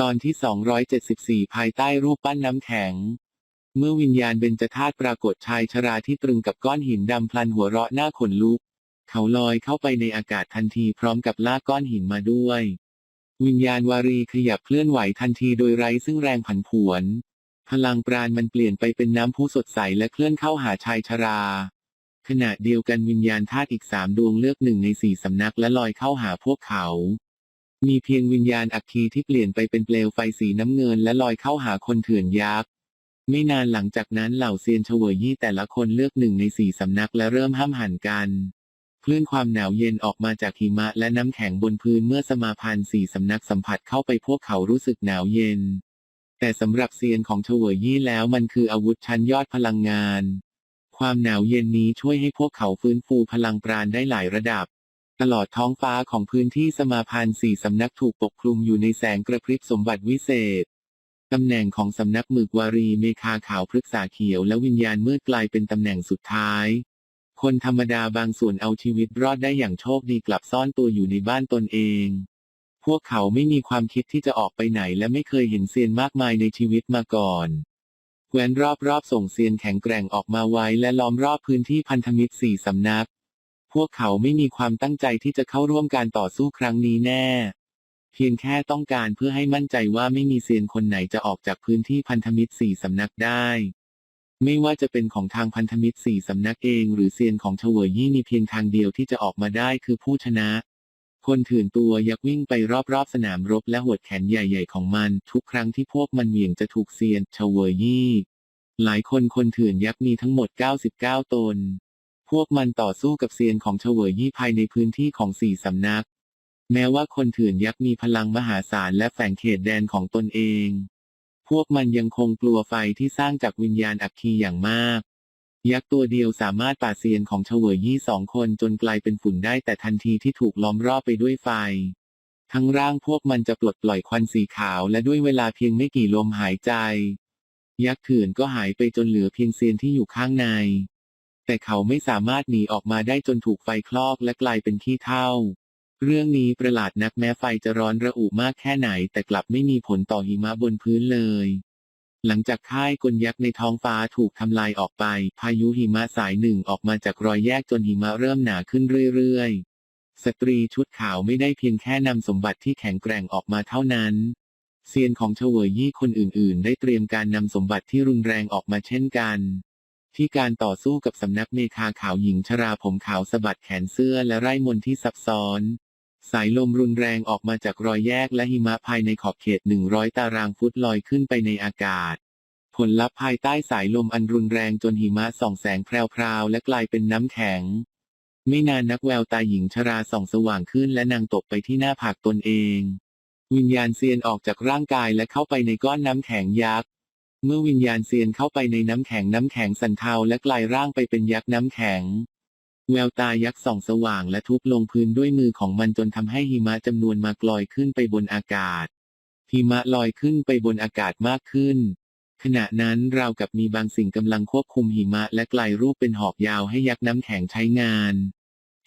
ตอนที่ 274 ภายใต้รูปปั้นน้ำแข็ง เมื่อวิญญาณเบญจธาตุปรากฏชายชราที่ตรึงกับก้อนหินดำพลันหัวเราะหน้าขนลุก เขาลอยเข้าไปในอากาศทันทีพร้อมกับลากก้อนหินมาด้วย วิญญาณวารีขยับเคลื่อนไหวทันทีโดยไร้ซึ่งแรงผันผวน พลังปราณมันเปลี่ยนไปเป็นน้ำพุสดใสและเคลื่อนเข้าหาชายชรา ขณะเดียวกันวิญญาณธาตุอีกสามดวงเลือกหนึ่งในสี่สำนักและลอยเข้าหาพวกเขา มีเพียงวิญญาณอัคคีที่เปลี่ยนไปเป็นเปลวไฟสีน้ำเงินและลอยเข้าหาคนเถื่อนยักษ์ไม่นานหลังจากนั้นเหล่าเซียนเฉวยยี่แต่ละคนเลือกหนึ่งในสี่สำนักและเริ่มห้ามหันกันคลื่นความหนาวเย็นออกมาจากหิมะและน้ำแข็งบนพื้นเมื่อสมาพันธ์สี่สำนักสัมผัสเข้าไปพวกเขารู้สึกหนาวเย็น แต่สำหรับเซียนของเฉวยยี่แล้วมันคืออาวุธชั้นยอดพลังงาน ความหนาวเย็นนี้ช่วยให้พวกเขาฟื้นฟูพลังปราณได้หลายระดับ ตลอดท้องฟ้าของพื้นที่สมาพันธ์สี่สำนักถูกปกคลุมอยู่ในแสงกระพริบสมบัติวิเศษตำแหน่งของสำนักหมึกวารีเมคาขาวพฤกษาเขียวและวิญญาณมืดกลายเป็นตำแหน่งสุดท้าย คนธรรมดาบางส่วนเอาชีวิตรอดได้อย่างโชคดีกลับซ่อนตัวอยู่ในบ้านตนเอง พวกเขาไม่มีความคิดที่จะออกไปไหนและไม่เคยเห็นเซียนมากมายในชีวิตมาก่อนแคว้นรอบๆส่งเซียนแข็งแกร่งออกมาไว้และล้อมรอบพื้นที่พันธมิตรสี่สำนัก พวกเขาไม่มีความตั้งใจที่จะเข้าร่วมการต่อสู้ครั้งนี้แน่ เพียงแค่ต้องการเพื่อให้มั่นใจว่าไม่มีเซียนคนไหนจะออกจากพื้นที่พันธมิตรสี่สำนักได้ ไม่ว่าจะเป็นของทางพันธมิตรสี่สำนักเองหรือเซียนของเฉวยยี่มีเพียงทางเดียวที่จะออกมาได้คือผู้ชนะ คนถื่นตัวยักวิ่งไปรอบๆสนามรบและหวดแขนใหญ่ๆของมัน ทุกครั้งที่พวกมันเหวี่ยงจะถูกเซียนเฉวยยี่หลายคนคนถื่นยักษ์มีทั้งหมด 99 ตน พวกมันต่อสู้กับเซียนของเฉวยยี่ภายในพื้นที่ของสี่สำนัก แม้ว่าคนถื่นยักษ์มีพลังมหาศาลและแฝงเขตแดนของตนเอง พวกมันยังคงกลัวไฟที่สร้างจากวิญญาณอัคคีอย่างมาก ยักษ์ตัวเดียวสามารถปราเซียนของเฉวยยี่สองคนจนกลายเป็นฝุ่นได้แต่ทันทีที่ถูกล้อมรอบไปด้วยไฟ ทั้งร่างพวกมันจะปลดปล่อยควันสีขาวและด้วยเวลาเพียงไม่กี่ลมหายใจ ยักษ์ถื่นก็หายไปจนเหลือเพียงเซียนที่อยู่ข้างใน แต่เขาไม่สามารถหนีออกมาได้จนถูกไฟคลอกและกลายเป็นขี้เถ้าเรื่องนี้ประหลาดนักแม้ไฟจะร้อนระอุมากแค่ไหน แต่กลับไม่มีผลต่อหิมะบนพื้นเลย หลังจากค่ายกลยักษ์ในท้องฟ้าถูกทำลายออกไป พายุหิมะสายหนึ่งออกมาจากรอยแยกจนหิมะเริ่มหนาขึ้นเรื่อยๆ สตรีชุดขาวไม่ได้เพียงแค่นำสมบัติที่แข็งแกร่งออกมาเท่านั้นเซียนของเฉวยยี่คนอื่น ๆ ได้เตรียมการนำสมบัติที่รุนแรงออกมาเช่นกัน ที่การต่อสู้กับสำนักเมคาขาวหญิงชราผมขาวสะบัดแขนเสื้อและไร่มนที่ซับซ้อน สายลมรุนแรงออกมาจากรอยแยกและหิมะภายในขอบเขต 100 ตารางฟุตลอยขึ้นไปในอากาศ ผลลัพธ์ภายใต้สายลมอันรุนแรงจนหิมะส่องแสงแพรวๆและกลายเป็นน้ำแข็ง ไม่นานนักแววตาหญิงชราส่องสว่างขึ้นและนางตกไปที่หน้าผากตนเอง วิญญาณเซียนออกจากร่างกายและเข้าไปในก้อนน้ำแข็งยักษ์ เมื่อวิญญาณเซียนเข้าไปในน้ำแข็งน้ำแข็งสันเทาและกลายร่างไปเป็นยักษ์น้ำแข็ง แววตายักษ์ส่องสว่างและทุบลงพื้นด้วยมือของมันจนทำให้หิมะจำนวนมากลอยขึ้นไปบนอากาศ หิมะลอยขึ้นไปบนอากาศมากขึ้น ขณะนั้นราวกับมีบางสิ่งกำลังควบคุมหิมะและกลายรูปเป็นหอกยาวให้ยักษ์น้ำแข็งใช้งาน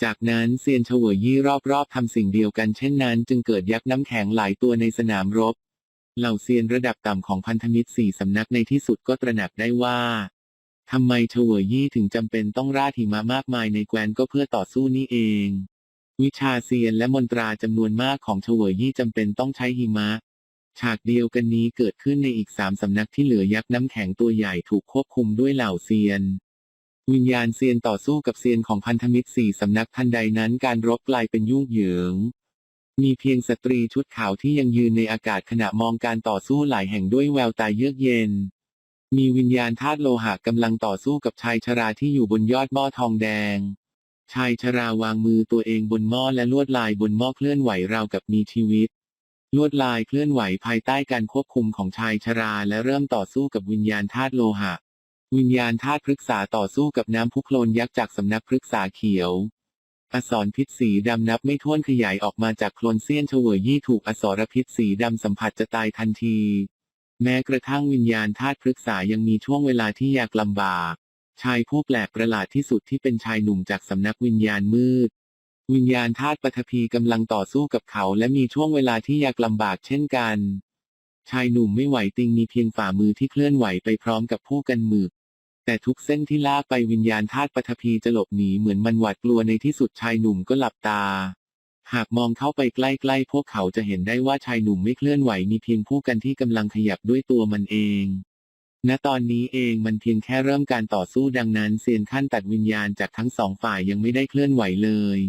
จากนั้นเซียนเฉวยยี่รอบๆทำสิ่งเดียวกันเช่นนั้น จึงเกิดยักษ์น้ำแข็งหลายตัวในสนามรบ เหล่าเซียนระดับต่ำของพันธมิตรสี่สำนักในที่สุดก็ตระหนักได้ว่าทำไมเฉวยยี่ถึงจำเป็นต้องราดหิมะมากมายในแคว้นก็เพื่อต่อสู้นี่เอง วิชาเซียนและมนตราจำนวนมากของเฉวยยี่จำเป็นต้องใช้หิมะ ฉากเดียวกันนี้เกิดขึ้นในอีกสามสำนักที่เหลือยักษ์น้ำแข็งตัวใหญ่ถูกควบคุมด้วยเหล่าเซียน วิญญาณเซียนต่อสู้กับเซียนของพันธมิตรสี่สำนักทันใดนั้นการรบกลายเป็นยุ่งเหยิง มีเพียงสตรีชุดขาวที่ยังยืนในอากาศขณะมองการต่อสู้หลายแห่งด้วยแววตาเยือกเย็น มีวิญญาณธาตุโลหะกำลังต่อสู้กับชายชราที่อยู่บนยอดหม้อทองแดง ชายชราวางมือตัวเองบนหม้อและลวดลายบนหม้อเคลื่อนไหวราวกับมีชีวิต ลวดลายเคลื่อนไหวภายใต้การควบคุมของชายชราและเริ่มต่อสู้กับวิญญาณธาตุโลหะ วิญญาณธาตุพฤกษาต่อสู้กับน้ำพุโคลนยักษ์จากสำนักพฤกษาเขียว อสรพิษสีดำนับไม่ถ้วนขยายออกมาจากโคลนเซียนเฉวยยี่ถูกอสรพิษสีดำสัมผัสจะตายทันที แม้กระทั่งวิญญาณธาตุพฤกษายังมีช่วงเวลาที่ยากลำบาก ชายผู้แปลกประหลาดที่สุดที่เป็นชายหนุ่มจากสำนักวิญญาณมืด วิญญาณธาตุปฐพีกำลังต่อสู้กับเขาและมีช่วงเวลาที่ยากลำบากเช่นกัน ชายหนุ่มไม่ไหวติงมีเพียงฝ่ามือที่เคลื่อนไหวไปพร้อมกับผู้กันหมึก แต่ทุกเส้นที่ลากไปวิญญาณธาตุปฐพีจะหลบหนีเหมือนมันหวาดกลัวในที่สุดชายหนุ่มก็หลับตา หากมองเข้าไปใกล้ๆพวกเขาจะเห็นได้ว่าชายหนุ่มไม่เคลื่อนไหวมีเพียงผู้กันที่กำลังขยับด้วยตัวมันเอง ณตอนนี้เองมันเพียงแค่เริ่มการต่อสู้ดังนั้นเซียนขั้นตัดวิญญาณจากทั้งสองฝ่ายยังไม่ได้เคลื่อนไหวเลย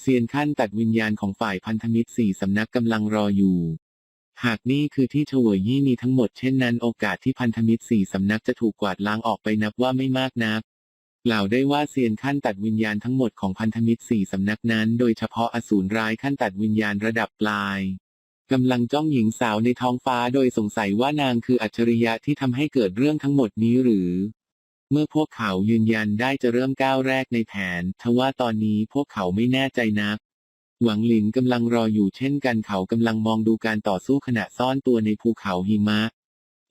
เซียนขั้นตัดวิญญาณของฝ่ายพันธมิตรสี่สำนักกำลังรออยู่ หากนี่คือที่เฉวยยี่มีทั้งหมดเช่นนั้นโอกาสที่พันธมิตรสี่สำนักจะถูกกวาดล้างออกไปนับว่าไม่มากนัก กล่าวได้ว่าเซียนขั้นตัดวิญญาณทั้งหมดของพันธมิตรสี่สำนักนั้น โดยเฉพาะอสูรร้ายขั้นตัดวิญญาณระดับปลายกำลังจ้องหญิงสาวในท้องฟ้าโดยสงสัยว่านางคืออัจฉริยะที่ทำให้เกิดเรื่องทั้งหมดนี้หรือ เมื่อพวกเขายืนยันได้จะเริ่มก้าวแรกในแผนทว่าตอนนี้พวกเขาไม่แน่ใจนัก หวังหลินกำลังรออยู่เช่นกันเขากำลังมองดูการต่อสู้ขณะซ่อนตัวในภูเขาหิมะ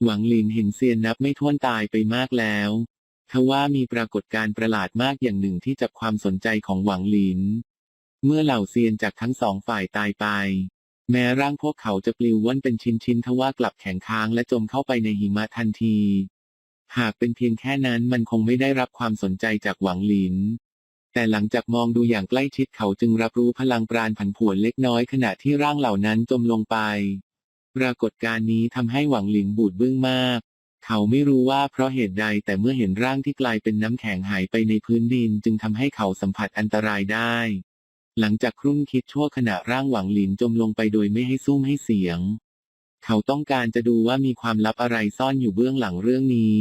หวังหลินเห็นเซียนนับไม่ถ้วนตายไปมากแล้วทว่ามีปรากฏการณ์ประหลาดมากอย่างหนึ่งที่จับความสนใจของหวังหลิน เมื่อเหล่าเซียนจากทั้งสองฝ่ายตายไป แม้ร่างพวกเขาจะปลิวว่อนเป็นชิ้นๆทว่ากลับแข็งค้างและจมเข้าไปในหิมะทันที หากเป็นเพียงแค่นั้นมันคงไม่ได้รับความสนใจจากหวังหลิน แต่หลังจากมองดูอย่างใกล้ชิดเขาจึงรับรู้พลังปราณผันผวนเล็กน้อยขณะที่ร่างเหล่านั้นจมลงไป ปรากฏการณ์นี้ทำให้หวังหลินบูดบึ้งมาก เขาไม่รู้ว่าเพราะเหตุใดแต่เมื่อเห็นร่างที่กลายเป็นน้ำแข็งหายไปในพื้นดินจึงทำให้เขาสัมผัสอันตรายได้ หลังจากครุ่นคิดชั่วขณะร่างหวังหลินจมลงไปโดยไม่ให้ซุ้มให้เสียง เขาต้องการจะดูว่ามีความลับอะไรซ่อนอยู่เบื้องหลังเรื่องนี้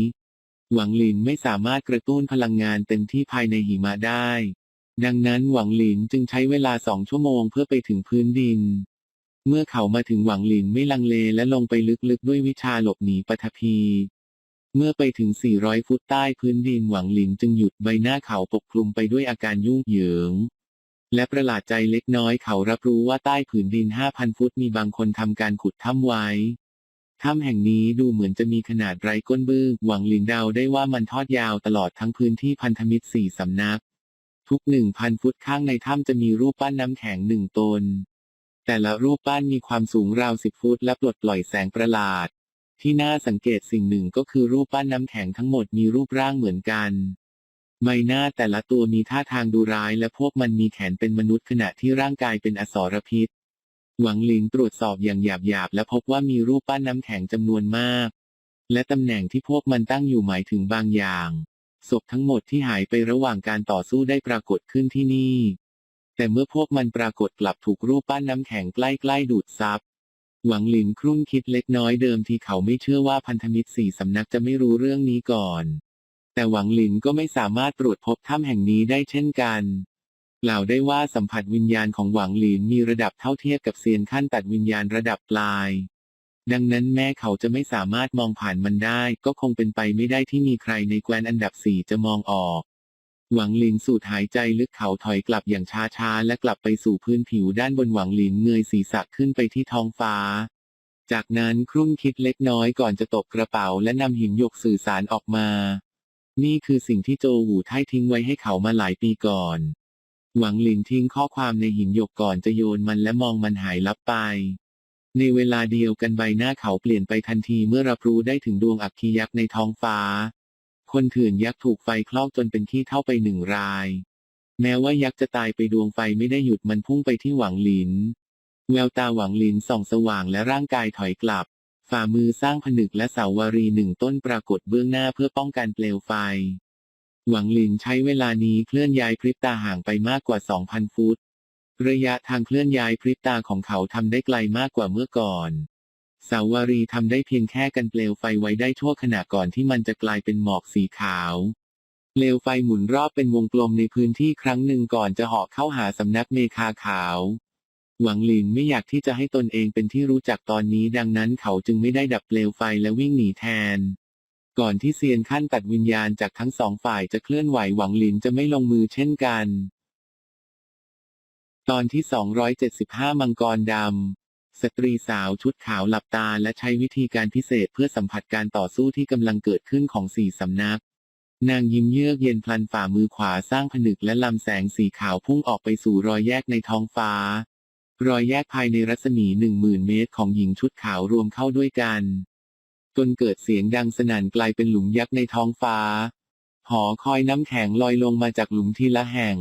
หวังหลินไม่สามารถกระตุ้นพลังงานเต็มที่ภายในหิมะได้ ดังนั้นหวังหลินจึงใช้เวลาสองชั่วโมงเพื่อไปถึงพื้นดิน เมื่อเขามาถึงหวังหลินไม่ลังเลและลงไปลึกๆด้วยวิชาหลบหนีปฐพี เมื่อไปถึง 400 ฟุตใต้พื้นดินหวังหลินจึงหยุดใบหน้าเขาปกคลุมไปด้วยอาการยุ่งเหยิง และประหลาดใจเล็กน้อยเขารับรู้ว่าใต้ผืนดิน 5,000 ฟุตมีบางคนทำการขุดถ้ำไว้ ถ้ำแห่งนี้ดูเหมือนจะมีขนาดไร้ก้นบึ้ง หวังหลินเดาได้ว่ามันทอดยาวตลอดทั้งพื้นที่พันธมิตรสี่สำนัก ทุก1,000ฟุตข้างในถ้ำจะมีรูปปั้นน้ำแข็งหนึ่งตน แต่ละรูปปั้นมีความสูงราว10ฟุตและปลดปล่อยแสงประหลาด ที่น่าสังเกตสิ่งหนึ่งก็คือรูปปั้นน้ำแข็งทั้งหมดมีรูปร่างเหมือนกันใบหน้าแต่ละตัวมีท่าทางดูร้ายและพวกมันมีแขนเป็นมนุษย์ขณะที่ร่างกายเป็นอสรพิษ หวังหลินตรวจสอบอย่างหยาบๆ และพบว่ามีรูปปั้นน้ำแข็งจำนวนมาก และตำแหน่งที่พวกมันตั้งอยู่หมายถึงบางอย่างศพทั้งหมดที่หายไประหว่างการต่อสู้ได้ปรากฏขึ้นที่นี่ แต่เมื่อพวกมันปรากฏกลับถูกรูปปั้นน้ำแข็งใกล้ๆดูดซับหวังหลินครุ่นคิดเล็กน้อยเดิมที่เขาไม่เชื่อว่าพันธมิตรสี่สำนักจะไม่รู้เรื่องนี้ก่อน แต่หวังหลินก็ไม่สามารถตรวจพบถ้ำแห่งนี้ได้เช่นกัน กล่าวได้ว่าสัมผัสวิญญาณของหวังหลินมีระดับเท่าเทียบกับเซียนขั้นตัดวิญญาณระดับปลาย ดังนั้นแม้เขาจะไม่สามารถมองผ่านมันได้ ก็คงเป็นไปไม่ได้ที่มีใครในแคว้นอันดับสี่จะมองออกหวังหลินสูดหายใจลึกเขาถอยกลับอย่างช้าๆ และกลับไปสู่พื้นผิวด้านบนหวังหลินเงยศีรษะขึ้นไปที่ท้องฟ้า จากนั้นครุ่นคิดเล็กน้อยก่อนจะตบกระเป๋าและนำหินหยกสื่อสารออกมา นี่คือสิ่งที่โจหูไท่ทิ้งไว้ให้เขามาหลายปีก่อน หวังหลินทิ้งข้อความในหินหยกก่อนจะโยนมันและมองมันหายลับไป ในเวลาเดียวกันใบหน้าเขาเปลี่ยนไปทันทีเมื่อรับรู้ได้ถึงดวงอัคคียักษ์ในท้องฟ้า คนถื่อนยักษ์ถูกไฟคลอกจนเป็นขี้เท่าไปหนึ่งราย แม้ว่ายักษ์จะตายไปดวงไฟไม่ได้หยุดมันพุ่งไปที่หวังหลิน แววตาหวังหลินส่องสว่างและร่างกายถอยกลับ ฝ่ามือสร้างผนึกและเสาวารีหนึ่งต้นปรากฏเบื้องหน้าเพื่อป้องกันเปลวไฟ หวังหลินใช้เวลานี้เคลื่อนย้ายพริบตาห่างไปมากกว่า 2,000 ฟุต ระยะทางเคลื่อนย้ายพริบตาของเขาทำได้ไกลมากกว่าเมื่อก่อน สาวารีทำได้เพียงแค่กันเปลวไฟไว้ได้ชั่วขณะก่อนที่มันจะกลายเป็นหมอกสีขาวเปลวไฟหมุนรอบเป็นวงกลมในพื้นที่ครั้งหนึ่งก่อนจะเหาะเข้าหาสำนักเมคาขาว หวังหลินไม่อยากที่จะให้ตนเองเป็นที่รู้จักตอนนี้ดังนั้นเขาจึงไม่ได้ดับเปลวไฟและวิ่งหนีแทน ก่อนที่เซียนขั้นตัดวิญญาณจากทั้งสองฝ่ายจะเคลื่อนไหวหวังหลินจะไม่ลงมือเช่นกัน ตอนที่ 275 มังกรดำ สตรีสาวชุดขาวหลับตาและใช้วิธีการพิเศษเพื่อสัมผัสการต่อสู้ที่กำลังเกิดขึ้นของสี่สำนัก นางยิ้มเยือกเย็นพลันฝ่ามือขวาสร้างผนึกและลำแสงสีขาวพุ่งออกไปสู่รอยแยกในท้องฟ้า รอยแยกภายในรัศมีหนึ่งหมื่นเมตรของหญิงชุดขาวรวมเข้าด้วยกัน จนเกิดเสียงดังสนั่นกลายเป็นหลุมยักษ์ในท้องฟ้า หอคอยน้ำแข็งลอยลงมาจากหลุมทีละแห่ง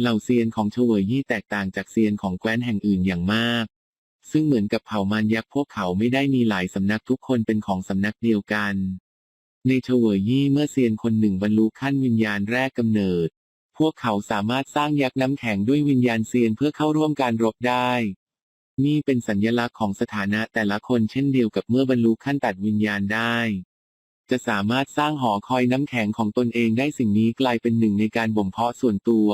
เหล่าเซียนของเฉวยยี่แตกต่างจากเซียนของแคว้นแห่งอื่นอย่างมาก ซึ่งเหมือนกับเผ่ามารยักษ์พวกเขาไม่ได้มีหลายสำนักทุกคนเป็นของสำนักเดียวกัน ในเฉวยยี่เมื่อเซียนคนหนึ่งบรรลุขั้นวิญญาณแรกกำเนิด พวกเขาสามารถสร้างยักษ์น้ำแข็งด้วยวิญญาณเซียนเพื่อเข้าร่วมการรบได้ นี่เป็นสัญญลักษณ์ของสถานะแต่ละคนเช่นเดียวกับเมื่อบรรลุขั้นตัดวิญญาณได้ จะสามารถสร้างหอคอยน้ำแข็งของตนเองได้สิ่งนี้กลายเป็นหนึ่งในการบ่มเพาะส่วนตัว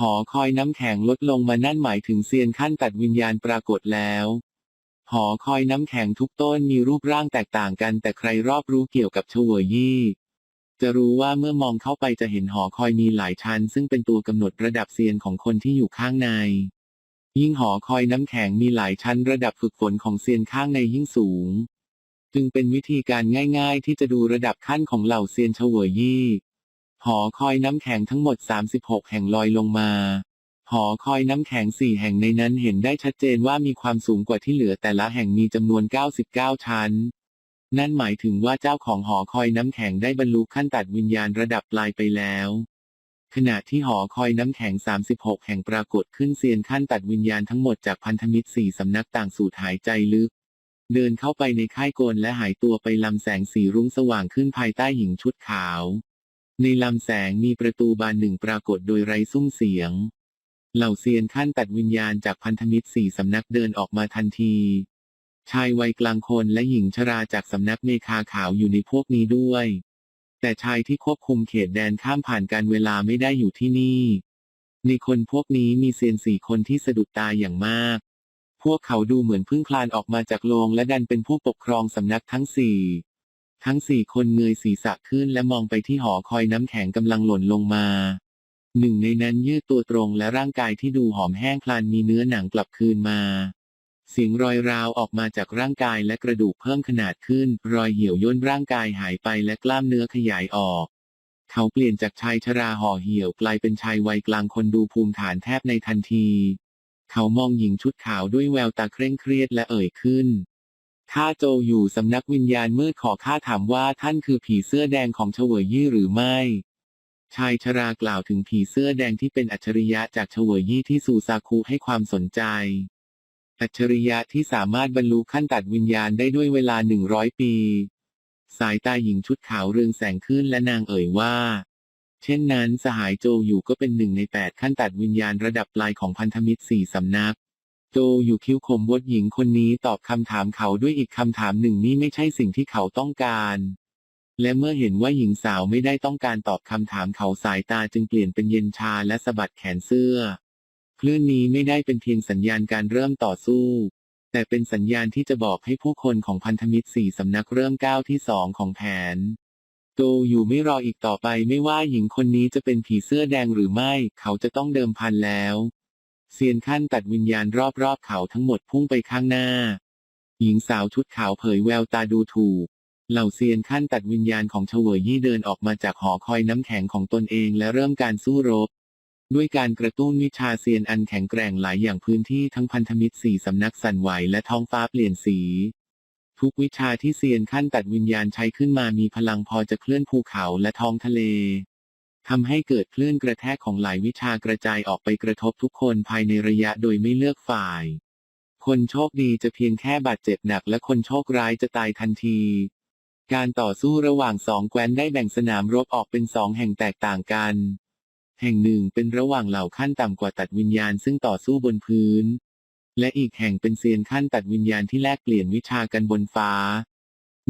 หอคอยน้ำแข็งลดลงมานั่นหมายถึงเซียนขั้นตัดวิญญาณปรากฏแล้วหอคอยน้ำแข็งทุกต้นมีรูปร่างแตกต่างกัน แต่ใครรอบรู้เกี่ยวกับเวยี่จะรู้ว่าเมื่อมองเข้าไปจะเห็นหอคอยมีหลายชั้น ซึ่งเป็นตัวกำหนดระดับเซียนของคนที่อยู่ข้างใน ยิ่งหอคอยน้ำแข็งมีหลายชั้นระดับฝึกฝนของเซียนข้างในยิ่งสูง จึงเป็นวิธีการง่ายๆ ที่จะดูระดับขั้นของเหล่าเซียนเฉวยยี่ หอคอยน้ำแข็งทั้งหมด 36 แห่งลอยลงมา หอคอยน้ำแข็งสี่แห่งในนั้นเห็นได้ชัดเจนว่ามีความสูงกว่าที่เหลือแต่ละแห่งมีจำนวน 99 ชั้น นั่นหมายถึงว่าเจ้าของหอคอยน้ำแข็งได้บรรลุขั้นตัดวิญญาณระดับปลายไปแล้ว ขณะที่หอคอยน้ำแข็ง 36 แห่งปรากฏขึ้นเซียนขั้นตัดวิญญาณทั้งหมดจากพันธมิตรสี่สำนักต่างสูดหายใจลึก เดินเข้าไปในค่ายโกนและหายตัวไปลำแสงสีรุ้งสว่างขึ้นภายใต้หญิงชุดขาว ในลำแสงมีประตูบานหนึ่งปรากฏโดยไร้ซุ้มเสียง เหล่าเซียนขั้นตัดวิญญาณจากพันธมิตรสี่สำนักเดินออกมาทันที ชายวัยกลางคนและหญิงชราจากสำนักเมคาขาวอยู่ในพวกนี้ด้วย แต่ชายที่ควบคุมเขตแดนข้ามผ่านการเวลาไม่ได้อยู่ที่นี่ ในคนพวกนี้มีเซียนสี่คนที่สะดุดตาอย่างมาก พวกเขาดูเหมือนเพิ่งคลานออกมาจากโรงและดันเป็นผู้ปกครองสำนักทั้งสี่ ทั้งสี่คนเงยศีรษะขึ้นและมองไปที่หอคอยน้ำแข็งกำลังหล่นลงมา หนึ่งในนั้นยืดตัวตรงและร่างกายที่ดูหอมแห้งคลานมีเนื้อหนังกลับคืนมา เสียงรอยราวออกมาจากร่างกายและกระดูกเพิ่มขนาดขึ้น รอยเหี่ยวย่นร่างกายหายไปและกล้ามเนื้อขยายออก เขาเปลี่ยนจากชายชราห่อเหี่ยวกลายเป็นชายวัยกลางคนดูภูมิฐานแทบในทันที เขามองหญิงชุดขาวด้วยแววตาเคร่งเครียดและเอ่ยขึ้นข้าโจอยู่สำนักวิญญาณมืดขอข้าถามว่าท่านคือผีเสื้อแดงของเฉวยยี่หรือไม่ ชายชรากล่าวถึงผีเสื้อแดงที่เป็นอัจฉริยะจากเฉวยยี่ที่ซูซาคุให้ความสนใจ อัจฉริยะที่สามารถบรรลุขั้นตัดวิญญาณได้ด้วยเวลาหนึ่งร้อยปี สายตาหญิงชุดขาวเรืองแสงขึ้นและนางเอ่ยว่า เช่นนั้นสหายโจอยู่ก็เป็นหนึ่งในแปดขั้นตัดวิญญาณระดับปลายของพันธมิตรสี่สำนัก โจอยู่คิ้วคมวดหญิงคนนี้ตอบคำถามเขาด้วยอีกคำถามหนึ่งนี่ไม่ใช่สิ่งที่เขาต้องการและเมื่อเห็นว่าหญิงสาวไม่ได้ต้องการตอบคำถามเขาสายตาจึงเปลี่ยนเป็นเย็นชาและสะบัดแขนเสื้อ คลื่นนี้ไม่ได้เป็นเพียงสัญญาณการเริ่มต่อสู้ แต่เป็นสัญญาณที่จะบอกให้ผู้คนของพันธมิตรสี่สำนักเริ่มก้าวที่สองของแผนโจอยู่ไม่รออีกต่อไปไม่ว่าหญิงคนนี้จะเป็นผีเสื้อแดงหรือไม่ เขาจะต้องเดิมพันแล้วเซียนขั้นตัดวิญญาณรอบๆเขาทั้งหมดพุ่งไปข้างหน้า หญิงสาวชุดขาวเผยแววตาดูถูก เหล่าเซียนขั้นตัดวิญญาณของเฉวยยี่เดินออกมาจากหอคอยน้ำแข็งของตนเองและเริ่มการสู้รบ ด้วยการกระตุ้นวิชาเซียนอันแข็งแกร่งหลายอย่างพื้นที่ทั้งพันธมิตรสี่สำนักสั่นไหวและท้องฟ้าเปลี่ยนสี ทุกวิชาที่เซียนขั้นตัดวิญญาณใช้ขึ้นมามีพลังพอจะเคลื่อนภูเขาและท้องทะเลทำให้เกิดคลื่นกระแทกของหลายวิชากระจายออกไปกระทบทุกคนภายในระยะโดยไม่เลือกฝ่าย คนโชคดีจะเพียงแค่บาดเจ็บหนักและคนโชคร้ายจะตายทันที การต่อสู้ระหว่างสองแคว้นได้แบ่งสนามรบออกเป็นสองแห่งแตกต่างกัน แห่งหนึ่งเป็นระหว่างเหล่าขั้นต่ำกว่าตัดวิญญาณซึ่งต่อสู้บนพื้น และอีกแห่งเป็นเซียนขั้นตัดวิญญาณที่แลกเปลี่ยนวิชากันบนฟ้า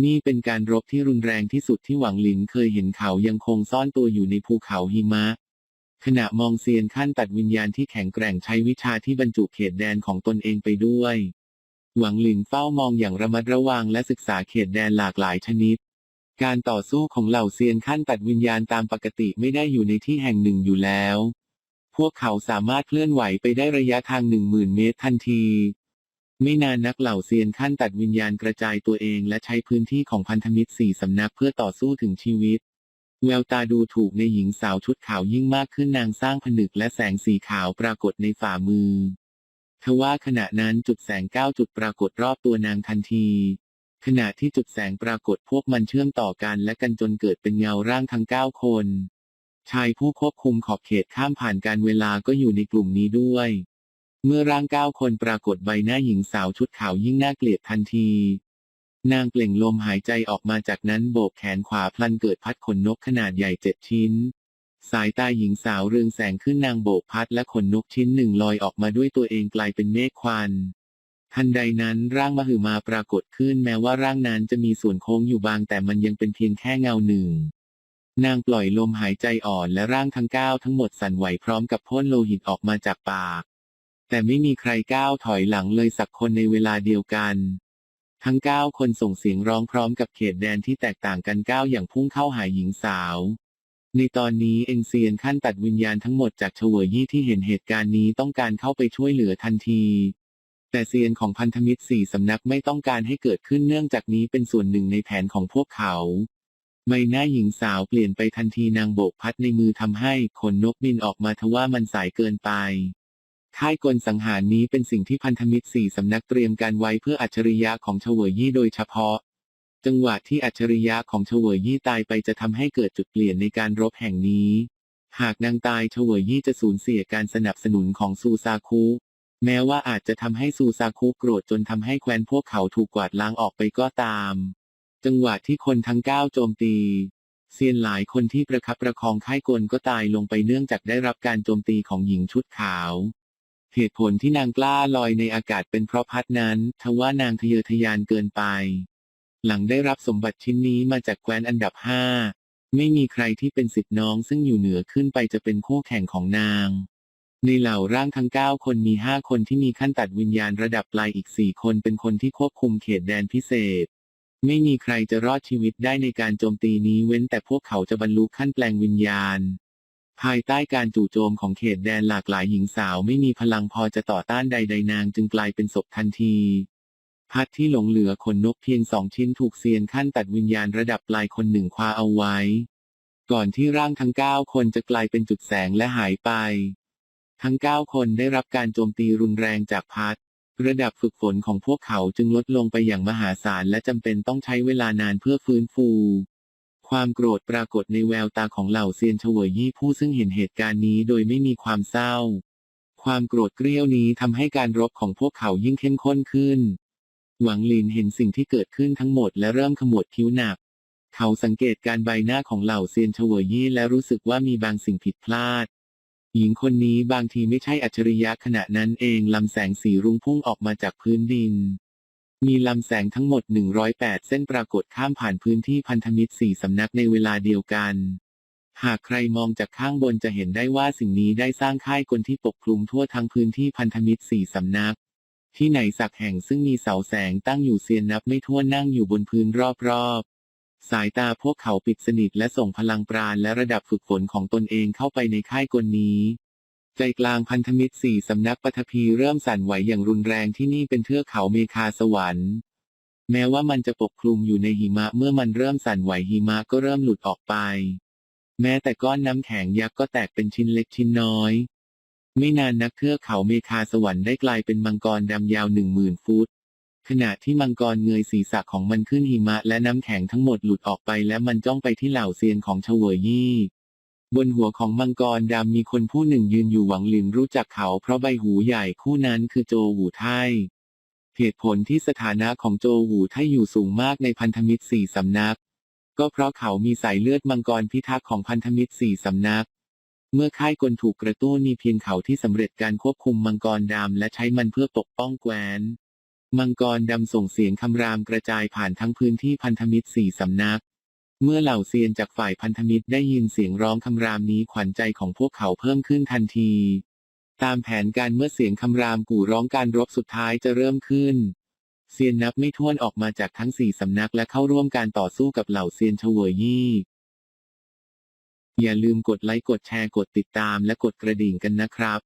นี่เป็นการรบที่รุนแรงที่สุดที่หวังหลินเคยเห็นเขายังคงซ่อนตัวอยู่ในภูเขาหิมะ ขณะมองเซียนขั้นตัดวิญญาณที่แข็งแกร่งใช้วิชาที่บรรจุเขตแดนของตนเองไปด้วย หวังหลินเฝ้ามองอย่างระมัดระวังและศึกษาเขตแดนหลากหลายชนิด การต่อสู้ของเหล่าเซียนขั้นตัดวิญญาณตามปกติไม่ได้อยู่ในที่แห่งหนึ่งอยู่แล้ว พวกเขาสามารถเคลื่อนไหวไปได้ระยะทางหนึ่งหมื่นเมตรทันที ไม่นานนักเหล่าเซียนขั้นตัดวิญญาณกระจายตัวเองและใช้พื้นที่ของพันธมิตรสี่สำนักเพื่อต่อสู้ถึงชีวิต แววตาดูถูกในหญิงสาวชุดขาวยิ่งมากขึ้นนางสร้างผนึกและแสงสีขาวปรากฏในฝ่ามือทว่าขณะนั้นจุดแสงเก้าจุดปรากฏรอบตัวนางทันที ขณะที่จุดแสงปรากฏพวกมันเชื่อมต่อกันและกันจนเกิดเป็นเงาร่างทั้งเก้าคน ชายผู้ควบคุมขอบเขตข้ามผ่านการเวลาก็อยู่ในกลุ่มนี้ด้วย เมื่อร่างเก้าคนปรากฏใบหน้าหญิงสาวชุดขาวยิ่งน่าเกลียดทันที นางเปล่งลมหายใจออกมาจากนั้นโบกแขนขวาพลันเกิดพัดขนนกขนาดใหญ่เจ็ดชิ้น สายตาหญิงสาวเรืองแสงขึ้นนางโบกพัดและขนนกชิ้นหนึ่งลอยออกมาด้วยตัวเองกลายเป็นเมฆควัน ทันใดนั้นร่างมหึมาปรากฏขึ้นแม้ว่าร่างนั้นจะมีส่วนโค้งอยู่บางแต่มันยังเป็นเพียงแค่เงาหนึ่ง นางปล่อยลมหายใจอ่อนและร่างทั้งเก้าทั้งหมดสั่นไหวพร้อมกับพ่นโลหิตออกมาจากปาก แต่ไม่มีใครก้าวถอยหลังเลยสักคนในเวลาเดียวกัน ทั้งเก้าคนส่งเสียงร้องพร้อมกับเขตแดนที่แตกต่างกันก้าวอย่างพุ่งเข้าหาหญิงสาวในตอนนี้เอ็งเซียนขั้นตัดวิญญาณทั้งหมดจากเฉวยยี่ที่เห็นเหตุการณ์นี้ต้องการเข้าไปช่วยเหลือทันที แต่เซียนของพันธมิตรสี่สำนักไม่ต้องการให้เกิดขึ้นเนื่องจากนี้เป็นส่วนหนึ่งในแผนของพวกเขาใบหน้าหญิงสาวเปลี่ยนไปทันทีนางโบกพัดในมือทำให้ขนนกบินออกมาทว่ามันสายเกินไป ค่ายกลสังหารนี้เป็นสิ่งที่พันธมิตรสี่สำนักเตรียมการไว้เพื่ออัจฉริยะของเฉวยยี่โดยเฉพาะ จังหวะที่อัจฉริยะของเฉวยยี่ตายไปจะทำให้เกิดจุดเปลี่ยนในการรบแห่งนี้ หากนางตายเฉวยยี่จะสูญเสียการสนับสนุนของซูซาคุ แม้ว่าอาจจะทำให้ซูซาคุโกรธจนทำให้แคว้นพวกเขาถูกกวาดล้างออกไปก็ตาม จังหวะที่คนทั้งเก้าโจมตีเซียนหลายคนที่ประคับประคองค่ายกลก็ตายลงไปเนื่องจากได้รับการโจมตีของหญิงชุดขาว เหตุผลที่นางกล้าลอยในอากาศเป็นเพราะพัดนั้นทว่านางทะเยอทะยานเกินไป หลังได้รับสมบัติชิ้นนี้มาจากแคว้นอันดับห้าไม่มีใครที่เป็นสิทธิน้องซึ่งอยู่เหนือขึ้นไปจะเป็นคู่แข่งของนาง ในเหล่าร่างทั้ง 9 คนมี 5 คนที่มีขั้นตัดวิญญาณระดับปลายอีก 4 คนเป็นคนที่ควบคุมเขตแดนพิเศษ ไม่มีใครจะรอดชีวิตได้ในการโจมตีนี้เว้นแต่พวกเขาจะบรรลุขั้นแปลงวิญญาณ ภายใต้การจู่โจมของเขตแดนหลากหลายหญิงสาวไม่มีพลังพอจะต่อต้านใดๆนางจึงกลายเป็นศพทันที พัดที่หลงเหลือขนนกเพียงสองชิ้นถูกเซียนขั้นตัดวิญญาณระดับปลายคนหนึ่งคว้าเอาไว้ ก่อนที่ร่างทั้ง 9 คนจะกลายเป็นจุดแสงและหายไป ทั้ง 9 คนได้รับการโจมตีรุนแรงจากพัดระดับฝึกฝนของพวกเขาจึงลดลงไปอย่างมหาศาลและจำเป็นต้องใช้เวลานานเพื่อฟื้นฟู ความโกรธปรากฏในแววตาของเหล่าเซียนเฉวยยี่ผู้ซึ่งเห็นเหตุการณ์นี้โดยไม่มีความเศร้า ความโกรธเกรี้ยวนี้ทำให้การรบของพวกเขายิ่งเข้มข้นขึ้น หวังลินเห็นสิ่งที่เกิดขึ้นทั้งหมดและเริ่มขมวดคิ้วหนัก เขาสังเกตการใบหน้าของเหล่าเซียนเฉวยยี่และรู้สึกว่ามีบางสิ่งผิดพลาด หญิงคนนี้บางทีไม่ใช่อัจฉริยะขณะนั้นเองลำแสงสีรุ้งพุ่งออกมาจากพื้นดิน มีลำแสงทั้งหมด 108 เส้นปรากฏข้ามผ่านพื้นที่พันธมิตรสี่สำนักในเวลาเดียวกัน หากใครมองจากข้างบนจะเห็นได้ว่าสิ่งนี้ได้สร้างค่ายกลที่ปกคลุมทั่วทั้งพื้นที่พันธมิตรสี่สำนัก ที่ไหนสักแห่งซึ่งมีเสาแสงตั้งอยู่เซียนนับไม่ถ้วนนั่งอยู่บนพื้นรอบๆ สายตาพวกเขาปิดสนิทและส่งพลังปราณและระดับฝึกฝนของตนเองเข้าไปในค่ายกลนี้ ใจกลางพันธมิตรสี่สำนักปฐพีเริ่มสั่นไหวอย่างรุนแรงที่นี่เป็นเทือกเขาเมคาสวรรค์ แม้ว่ามันจะปกคลุมอยู่ในหิมะเมื่อมันเริ่มสั่นไหวหิมะก็เริ่มหลุดออกไป แม้แต่ก้อนน้ำแข็งยักษ์ก็แตกเป็นชิ้นเล็กชิ้นน้อย ไม่นานนักเทือกเขาเมคาสวรรค์ได้กลายเป็นมังกรดำยาวหนึ่งหมื่นฟุต ขณะที่มังกรเงยศีรษะของมันขึ้นหิมะและน้ำแข็งทั้งหมดหลุดออกไปและมันจ้องไปที่เหล่าเซียนของเฉวยยี่บนหัวของมังกรดำมีคนผู้หนึ่งยืนอยู่หวังหลินรู้จักเขาเพราะใบหูใหญ่คู่นั้นคือโจหูไทเหตุผลที่สถานะของโจหูไทอยู่สูงมากในพันธมิตรสี่สำนัก ก็เพราะเขามีสายเลือดมังกรพิทักษ์ของพันธมิตรสี่สำนัก เมื่อค่ายกลถูกกระตุ้นมีเพียงเขาที่สำเร็จการควบคุมมังกรดำและใช้มันเพื่อปกป้องแคว้น มังกรดำส่งเสียงคำรามกระจายผ่านทั้งพื้นที่พันธมิตรสี่สำนัก เมื่อเหล่าเซียนจากฝ่ายพันธมิตรได้ยินเสียงร้องคำรามนี้ขวัญใจของพวกเขาเพิ่มขึ้นทันที ตามแผนการเมื่อเสียงคำรามกู่ร้องการรบสุดท้ายจะเริ่มขึ้น เซียนนับไม่ถ้วนออกมาจากทั้งสี่สำนักและเข้าร่วมการต่อสู้กับเหล่าเซียนเฉวยยี่อย่าลืมกดไลค์กดแชร์กดติดตามและกดกระดิ่งกันนะครับ